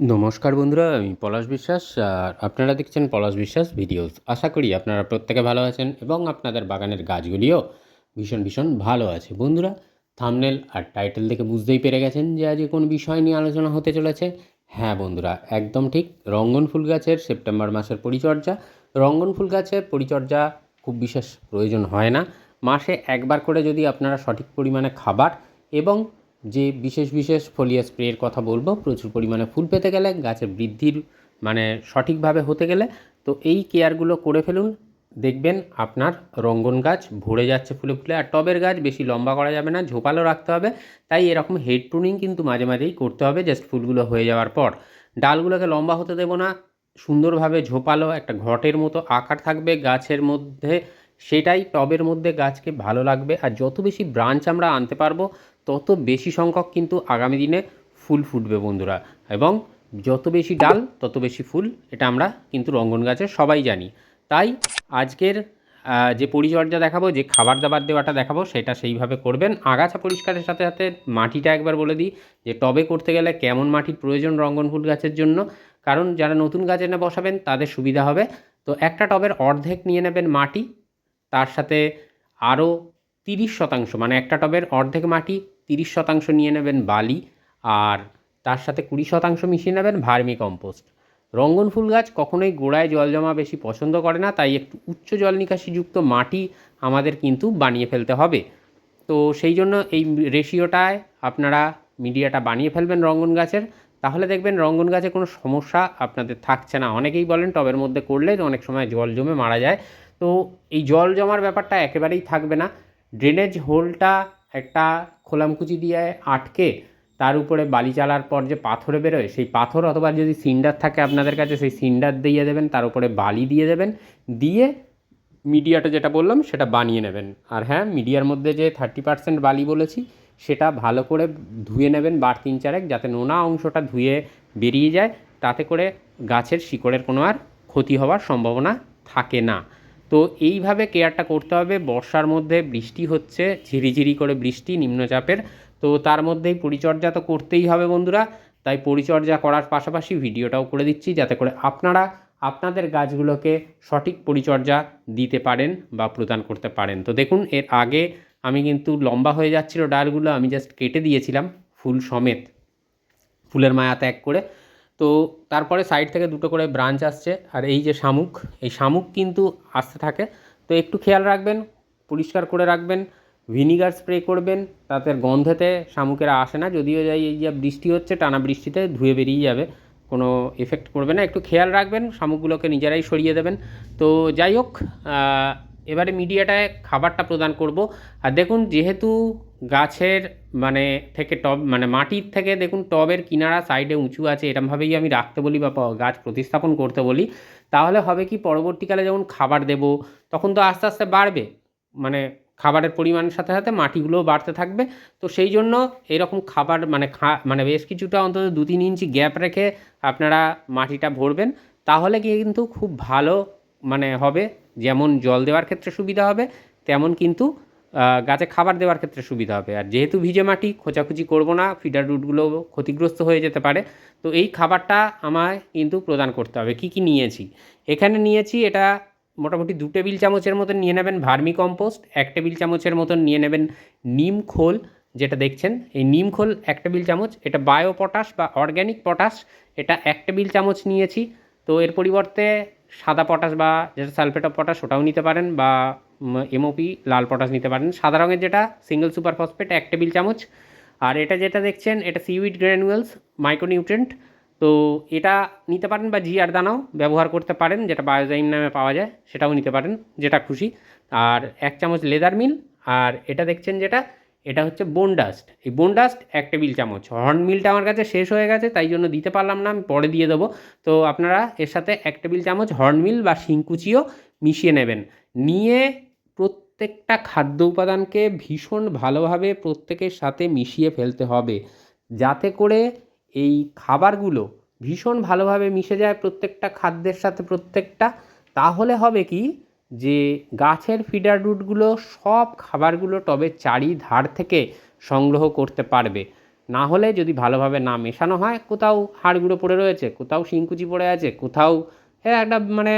নমস্কার বন্ধুরা, আমি পলাশ বিশ্বাস, আর আপনারা দেখছেন পলাশ বিশ্বাস ভিডিওস। আশা করি আপনারা প্রত্যেকে ভালো আছেন এবং আপনাদের বাগানের গাছগুলিও ভীষণ ভীষণ ভালো আছে। বন্ধুরা থামনেল আর টাইটেল দেখে বুঝতেই পেরে গেছেন যে আজকে কোন বিষয় নিয়ে আলোচনা হতে চলেছে? হ্যাঁ বন্ধুরা, একদম ঠিক, রঙ্গন ফুল গাছের সেপ্টেম্বর মাসের পরিচর্যা। রঙ্গন ফুল গাছের পরিচর্যা খুব বিশেষ প্রয়োজন হয় না। মাসে একবার করে যদি আপনারা সঠিক পরিমাণে খাবার এবং যে বিশেষ বিশেষ ফলিয়া স্প্রের কথা বলব, প্রচুর পরিমাণে ফুল পেতে গেলে, গাছের বৃদ্ধির মানে সঠিকভাবে হতে গেলে, তো এই কেয়ারগুলো করে ফেলুন। দেখবেন আপনার রঙ্গন গাছ ভরে যাচ্ছে ফুলে ফুলে, আর টবের গাছ বেশি লম্বা করা যাবে না, ঝোপালো রাখতে হবে। তাই এরকম হেড প্রুনিং কিন্তু মাঝে মাঝেই করতে হবে, জাস্ট ফুলগুলো হয়ে যাওয়ার পর। ডালগুলোকে লম্বা হতে দেবো না, সুন্দরভাবে ঝোপালো একটা ঘটের মতো আকার থাকবে গাছের মধ্যে, সেটাই টবের মধ্যে গাছকে ভালো লাগবে। আর যত বেশি ব্রাঞ্চ আমরা আনতে পারব তত বেশি সংখ্যক কিন্তু আগামী দিনে ফুল ফুটবে বন্ধুরা। এবং যত বেশি ডাল, তত বেশি ফুল, এটা আমরা কিন্তু রঙ্গন গাছে সবাই জানি। তাই আজকের যে পরিচর্যা দেখাবো, যে খাবার দাবার দেওয়াটা দেখাবো, সেটা সেইভাবে করবেন। আগাছা পরিষ্কারের সাথে সাথে মাটিটা একবার বলে দিই, যে টবে করতে গেলে কেমন মাটির প্রয়োজন রঙ্গন ফুল গাছের জন্য? কারণ যারা নতুন গাছ এনে বসাবেন, তাদের সুবিধা হবে। তো একটা টবের অর্ধেক নিয়ে নেবেন মাটি, তার সাথে আরও তিরিশ শতাংশ মানে একটা টবের অর্ধেক মাটি তিরিশ শতাংশ নিয়ে নেবেন বালি আর তার সাথে কুড়ি শতাংশ মিশিয়ে নেবেন ভার্মি কম্পোস্ট। রঙ্গন ফুল গাছ কখনোই গোড়ায় জল জমা বেশি পছন্দ করে না, তাই একটু উচ্চ জল নিকাশিযুক্ত মাটি আমাদের কিন্তু বানিয়ে ফেলতে হবে। তো সেই জন্য এই রেশিওটায় আপনারা মিডিয়াটা বানিয়ে ফেলবেন রঙ্গন গাছের। তাহলে দেখবেন রঙ্গন গাছে কোনো সমস্যা আপনাদের থাকছে না। অনেকেই বলেন টবের মধ্যে করলে অনেক সময় জল জমে মারা যায়। তো এই জল জমার ব্যাপারটা একেবারেই থাকবে না। ড্রেনেজ হোলটা একটা খোলামকুচি দিয়ে আটকে তার উপরে বালি চালার পর যে পাথরে বেরোয়, সেই পাথর অথবা যদি সিন্ডার থাকে আপনাদের কাছে, সেই সিন্ডার দিয়ে দেবেন, তার উপরে বালি দিয়ে দেবেন, দিয়ে মিডিয়াটা যেটা বললাম, সেটা বানিয়ে নেবেন। আর হ্যাঁ মিডিয়ার মধ্যে যে থার্টি পার্সেন্ট বালি বলেছি, সেটা ভালো করে ধুয়ে নেবেন বার তিন চারেক, যাতে নোনা অংশটা ধুয়ে বেরিয়ে যায়। তাতে করে গাছের শিকড়ের কোনো আর ক্ষতি হওয়ার সম্ভাবনা থাকে না। তো এইভাবে কেয়ারটা করতে হবে। বর্ষার মধ্যে বৃষ্টি হচ্ছে, ঝিরিঝিরি করে বৃষ্টি, নিম্নচাপের। তো তার মধ্যেই পরিচর্যা তো করতেই হবে বন্ধুরা। তাই পরিচর্যা করার পাশাপাশি ভিডিওটাও করে দিচ্ছি যাতে করে আপনারা আপনাদের গাছগুলোকে সঠিক পরিচর্যা দিতে পারেন বা প্রদান করতে পারেন। তো দেখুন, এর আগে আমি কিন্তু লম্বা হয়ে যাচ্ছিল ডালগুলো, আমি জাস্ট কেটে দিয়েছিলাম ফুল সমেত। ফুলের মায়া ত্যাগ করে। তো তারপরে সাইড থেকে দুটো করে ব্রাঞ্চ আসছে, আর এই যে শামুক, এই শামুক কিন্তু আসতে থাকে। তো একটু খেয়াল রাখবেন, পরিষ্কার করে রাখবেন ভিনিগার স্প্রে করবেন, তাতে গন্ধেতে শামুকেরা আসে না। যদিও যাই এই যে বৃষ্টি হচ্ছে, টানা বৃষ্টিতে ধুয়ে বেরিয়ে যাবে, কোনো এফেক্ট করবে না। একটু খেয়াল রাখবেন, শামুকগুলোকে নিজেরাই সরিয়ে দেবেন। তো যাই হোক এবারে মিডিয়াটায় খাবারটা প্রদান করব। আর দেখুন, যেহেতু গাছের মানে থেকে টব মানে মাটির থেকে দেখুন টবের কিনারা সাইডে উঁচু আছে এরমভাবেই আমি রাখতে বলি বা গাছ প্রতিস্থাপন করতে বলি, তাহলে হবে কি পরবর্তীকালে যখন খাবার দেব, তখন তো আস্তে আস্তে বাড়বে মানে খাবারের পরিমাণের সাথে সাথে মাটিগুলোও বাড়তে থাকবে, তো সেই জন্য এরকম খাবার মানে খা মানে বেশ কিছুটা অন্তত দু তিন ইঞ্চি গ্যাপ রেখে আপনারা মাটিটা ভরবেন, তাহলে কি কিন্তু খুব ভালো মানে হবে, যেমন জল দেওয়ার ক্ষেত্রে সুবিধা হবে, তেমন কিন্তু গাছে খাবার দেওয়ার ক্ষেত্রে সুবিধা হবে। আর যেহেতু ভিজে মাটি, খোঁচাখুচি করব না ফিডার রুটগুলো ক্ষতিগ্রস্ত হয়ে যেতে পারে। তো এই খাবারটা আমায় কিন্তু প্রদান করতে হবে। কি কি নিয়েছি? এখানে নিয়েছি এটা মোটামুটি দু টেবিল চামচের মতন নিয়ে নেবেন ভার্মি কম্পোস্ট এক টেবিল চামচের মতন নিয়ে নেবেন নিম খোল, যেটা দেখছেন। এই নিম খোল এক টেবিল চামচ, এটা বায়ো পটাশ বা অর্গ্যানিক পটাশ, এটা এক টেবিল চামচ নিয়েছি। তো এর পরিবর্তে সাদা পটাশ বা যেটা সালফেট অফ পটাশ, ওটাও নিতে পারেন বা এমওপি লাল পটাশ নিতে পারেন। সাদা রঙের যেটা সিঙ্গেল সুপার ফসফেট এক টেবিল চামচ। আর এটা যেটা দেখছেন, এটা সিউইড গ্র্যানুয়েলস মাইক্রোনিউট্রেন্ট তো এটা নিতে পারেন বা জিআর দানাও ব্যবহার করতে পারেন, যেটা বায়োজাইম নামে পাওয়া যায়, সেটাও নিতে পারেন, যেটা খুশি। আর এক চামচ লেদার মিল আর এটা দেখছেন যেটা, এটা হচ্ছে বোন ডাস্ট এই বোন ডাস্ট এক টেবিল চামচ। হর্ন মিলটা আমার কাছে শেষ হয়ে গেছে, তাই জন্য দিতে পারলাম না, আমি পরে দিয়ে দেবো। তো আপনারা এর সাথে এক টেবিল চামচ হর্ন মিল বা শিংকুচিও মিশিয়ে নেবেন। নিয়ে প্রত্যেকটা খাদ্য উপাদানকে ভীষণ ভালোভাবে প্রত্যেকের সাথে মিশিয়ে ফেলতে হবে। যাতে করে এই খাবারগুলো ভীষণ ভালোভাবে মিশে যায় প্রত্যেকটা খাদ্যের সাথে প্রত্যেকটা। তাহলে হবে কি যে গাছের ফিডার রুটগুলো সব খাবারগুলো টবের চারি ধার থেকে সংগ্রহ করতে পারবে। না হলে যদি ভালোভাবে না মেশানো হয়, কোথাও হাড় গুঁড়ো পড়ে রয়েছে, কোথাও শিংকুচি পড়ে আছে, কোথাও হ্যাঁ একটা মানে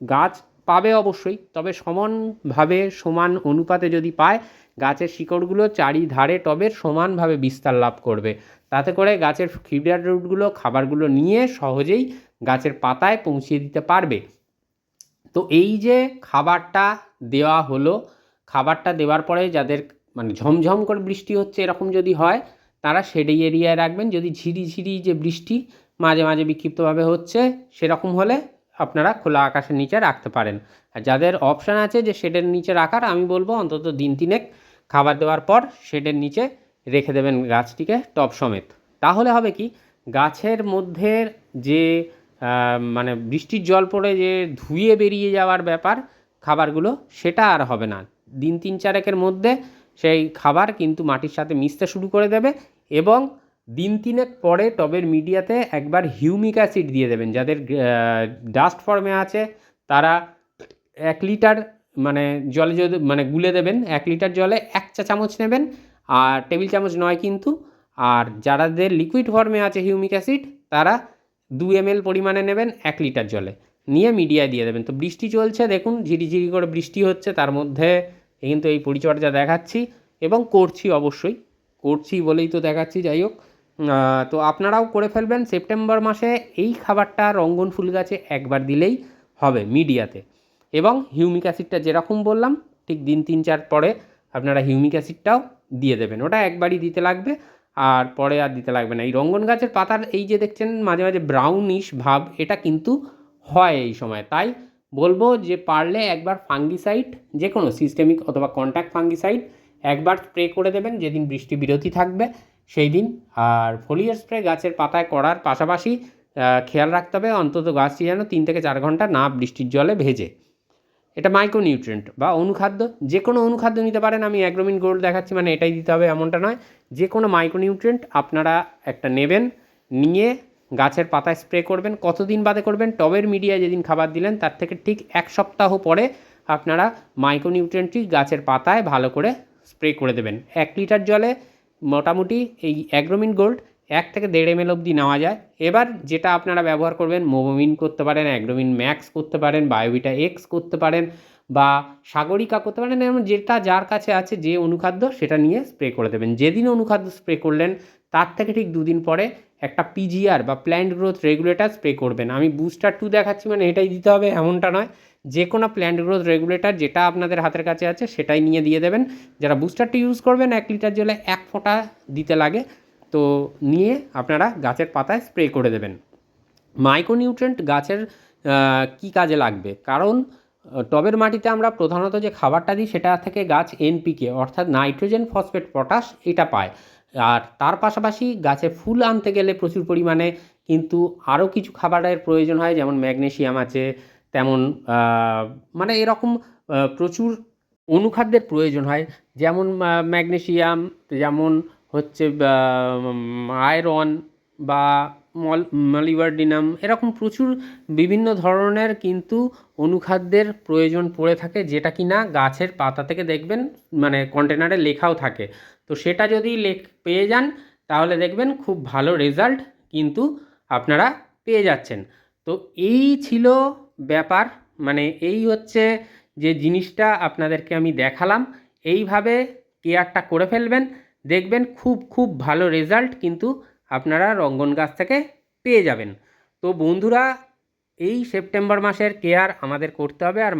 গাছ পাবে অবশ্যই, তবে সমানভাবে, সমান অনুপাতে যদি পায়, গাছের শিকড়গুলো চারিধারে টবের সমানভাবে বিস্তার লাভ করবে। তাতে করে গাছের ফিডার রুটগুলো, খাবারগুলো নিয়ে সহজেই গাছের পাতায় পৌঁছিয়ে দিতে পারবে। তো এই যে খাবারটা দেওয়া হলো, খাবারটা দেওয়ার পরে যাদের মানে ঝমঝম করে বৃষ্টি হচ্ছে এরকম যদি হয়, তারা শেডেই এরিয়ায় রাখবেন। যদি ঝিরিঝিরি যে বৃষ্টি মাঝে মাঝে বিক্ষিপ্তভাবে হচ্ছে, সেরকম হলে আপনারা খোলা আকাশের নিচে রাখতে পারেন। আর যাদের অপশান আছে যে শেডের নিচে রাখার, আমি বলব অন্তত দিন তিনেক খাবার দেওয়ার পর শেডের নিচে রেখে দেবেন গাছটিকে টব সমেত। তাহলে হবে কি, গাছের মধ্যে যে মানে বৃষ্টির জল পড়ে যে ধুয়ে বেরিয়ে যাওয়ার ব্যাপার খাবারগুলো, সেটা আর হবে না। দিন তিন চারেকের মধ্যে সেই খাবার কিন্তু মাটির সাথে মিশতে শুরু করে দেবে এবং দিন তিনেক পরে টবের মিডিয়াতে একবার হিউমিক অ্যাসিড দিয়ে দেবেন। যাদের ডাস্ট ফর্মে আছে, তারা এক লিটার মানে জলে যদি মানে গুলে দেবেন, এক লিটার জলে এক চা চামচ নেবেন, আর টেবিল চামচ নয় কিন্তু। আর যারাদের লিকুইড ফর্মে আছে হিউমিক অ্যাসিড, তারা দু এম এল পরিমাণে নেবেন এক লিটার জলে। নিয়ে মিডিয়ায় দিয়ে দেবেন। তো বৃষ্টি চলছে, দেখুন, ঝিরিঝিরি করে বৃষ্টি হচ্ছে, তার মধ্যে কিন্তু এই পরিচর্যা দেখাচ্ছি। এবং করছি অবশ্যই, করছি বলেই তো দেখাচ্ছি, যাই হোক। তো আপনারাও করে ফেলবেন। সেপ্টেম্বর মাসে এই খাবারটা রঙ্গন ফুল গাছে একবার দিলেই হবে মিডিয়াতে। এবং হিউমিক অ্যাসিডটা যেরকম বললাম, ঠিক দিন তিন চার পরে আপনারা হিউমিক অ্যাসিডটাও দিয়ে দেবেন। ওটা একবারই দিতে লাগবে, আর পরে আর দিতে লাগবে না। এই রঙ্গন গাছের পাতার এই যে দেখছেন, মাঝে মাঝে ব্রাউনিশ ভাব, এটা কিন্তু হয় এই সময়। তাই বলব যে পারলে একবার ফাঙ্গিসাইড যে কোনো সিস্টেমিক অথবা কন্ট্যাক্ট ফাঙ্গিসাইড, একবার স্প্রে করে দেবেন। যেদিন বৃষ্টি বিরতি থাকবে সেই দিন। আর ফোলিয়ার স্প্রে গাছের পাতায় করার পাশাপাশি খেয়াল রাখতে হবে অন্তত গাছটি যেন তিন থেকে চার ঘণ্টা না বৃষ্টির জলে ভেজে। এটা মাইক্রোনিউট্রিয়েন্ট বা অনুখাদ্য। যে কোনো অনুখাদ্য নিতে পারেন, আমি অ্যাগ্রোমিন গোল্ড দেখাচ্ছি মানে এটাই দিতে হবে, এমনটা নয়। যে কোনো মাইক্রোনিউট্রিয়েন্ট আপনারা একটা নেবেন, নিয়ে গাছের পাতায় স্প্রে করবেন, কতদিন বাদে করবেন, টবের মিডিয়ায় যেদিন খাবার দিলেন, তার থেকে ঠিক এক সপ্তাহ পরে আপনারা মাইক্রোনিউট্রিয়েন্টটি গাছের পাতায় ভালো করে স্প্রে করে দেবেন। এক লিটার জলে মোটামুটি এই অ্যাগ্রোমিন গোল্ড এক থেকে দেড় এম এল অবধি নেওয়া যায়। এবার যেটা আপনারা ব্যবহার করবেন মোবোমিন করতে পারেন, অ্যাগ্রোমিন ম্যাক্স করতে পারেন, বায়োভিটা এক্স করতে পারেন, বা সাগরিকা করতে পারেন এবং যেটা যার কাছে আছে যে অনুখাদ্য সেটা নিয়ে স্প্রে করে দেবেন। যেদিন অনুখাদ্য স্প্রে করলেন, তার থেকে ঠিক দুদিন পরে একটা পিজিআর বা প্ল্যান্ট গ্রোথ রেগুলেটর স্প্রে করবেন। আমি বুস্টার টু দেখাচ্ছি মানে এটাই দিতে হবে, এমনটা নয়। যে কোনো প্ল্যান্ট গ্রোথ রেগুলেটর যেটা আপনাদের হাতের কাছে আছে সেটাই নিয়ে দিয়ে দেবেন। যারা বুস্টারটি ইউজ করবেন, এক লিটার জলে এক ফোঁটা দিতে লাগে। তো নিয়ে আপনারা গাছের পাতায় স্প্রে করে দেবেন। মাইক্রোনিউট্রেন্ট গাছের কি কাজে লাগবে? কারণ টবের মাটিতে আমরা প্রধানত যে খাবারটা দিই সেটা থেকে গাছ এনপিকে অর্থাৎ নাইট্রোজেন ফসফেট পটাশ এটা পায়। আর তার পাশাপাশি গাছে ফুল আনতে গেলে প্রচুর পরিমাণে কিন্তু আরও কিছু খাবারের প্রয়োজন হয়, যেমন ম্যাগনেসিয়াম আছে তেমন মানে এরকম প্রচুর অনুখাদ্যের প্রয়োজন হয়। যেমন আহ, ম্যাগনেসিয়াম যেমন হচ্ছে আয়রন বা মল মলিবার্ডিনাম এরকম প্রচুর বিভিন্ন ধরনের কিন্তু অনুখাদ্যের প্রয়োজন পড়ে থাকে যেটা কি না গাছের পাতা থেকে দেখবেন মানে কন্টেনারে লেখাও থাকে। তো সেটা যদি লেখ পেয়ে যান তাহলে দেখবেন খুব ভালো রেজাল্ট কিন্তু আপনারা পেয়ে যাচ্ছেন। তো এই ছিল ব্যাপার মানে এই হচ্ছে যে জিনিসটা আপনাদেরকে আমি দেখালাম, এইভাবে কেয়ারটা করে ফেলবেন, দেখবেন খুব খুব ভালো রেজাল্ট কিন্তু আপনারা রঙ্গন গাছ থেকে পেয়ে যাবেন। তো বন্ধুরা, এই সেপ্টেম্বর মাসের কেয়ার আমাদের করতে হবে আর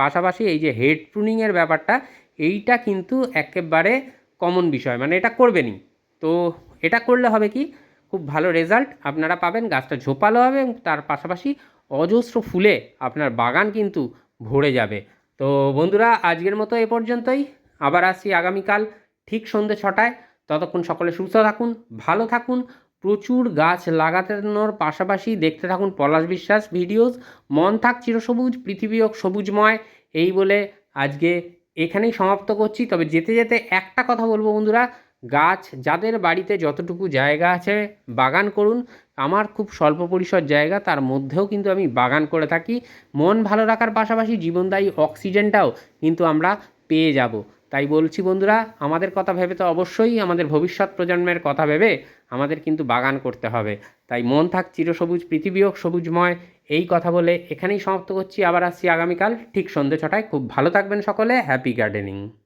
পাশাপাশি এই যে হেড প্রুনিংয়ের ব্যাপারটা, এইটা কিন্তু একেবারে কমন বিষয় মানে এটা করবেনই। তো এটা করলে হবে কি, খুব ভালো রেজাল্ট আপনারা পাবেন, গাছটা ঝোপালো হবে এবং তার পাশাপাশি অজস্র ফুলে আপনার বাগান কিন্তু ভরে যাবে। তো বন্ধুরা, আজকের মতো এ পর্যন্তই। আবার আসছি আগামীকাল ঠিক সন্ধ্যে ছটায়। ততক্ষণ সকলে সুস্থ থাকুন, ভালো থাকুন। প্রচুর গাছ লাগানোর পাশাপাশি দেখতে থাকুন পলাশ বিশ্বাস ভিডিওস। মন থাক চিরসবুজ, পৃথিবী হোক সবুজময়। এই বলে আজকে এখানেই সমাপ্ত করছি। তবে যেতে যেতে একটা কথা বলব বন্ধুরা গাছ, যাদের বাড়িতে যতটুকু জায়গা আছে, বাগান করুন। আমার খুব স্বল্প পরিসর জায়গা, তার মধ্যেও কিন্তু আমি বাগান করে থাকি। মন ভালো রাখার পাশাপাশি জীবনদায়ী অক্সিজেনটাও কিন্তু আমরা পেয়ে যাব। তাই বলছি বন্ধুরা, আমাদের কথা ভেবে তো অবশ্যই আমাদের ভবিষ্যৎ প্রজন্মের কথা ভেবে আমাদের কিন্তু বাগান করতে হবে। তাই মন থাক চিরসবুজ, পৃথিবী হোক সবুজময়। এই কথা বলে এখানেই সমাপ্ত করছি। আবার আসছি আগামীকাল ঠিক সন্ধ্যে ছটায়। খুব ভালো থাকবেন সকলে। Happy gardening.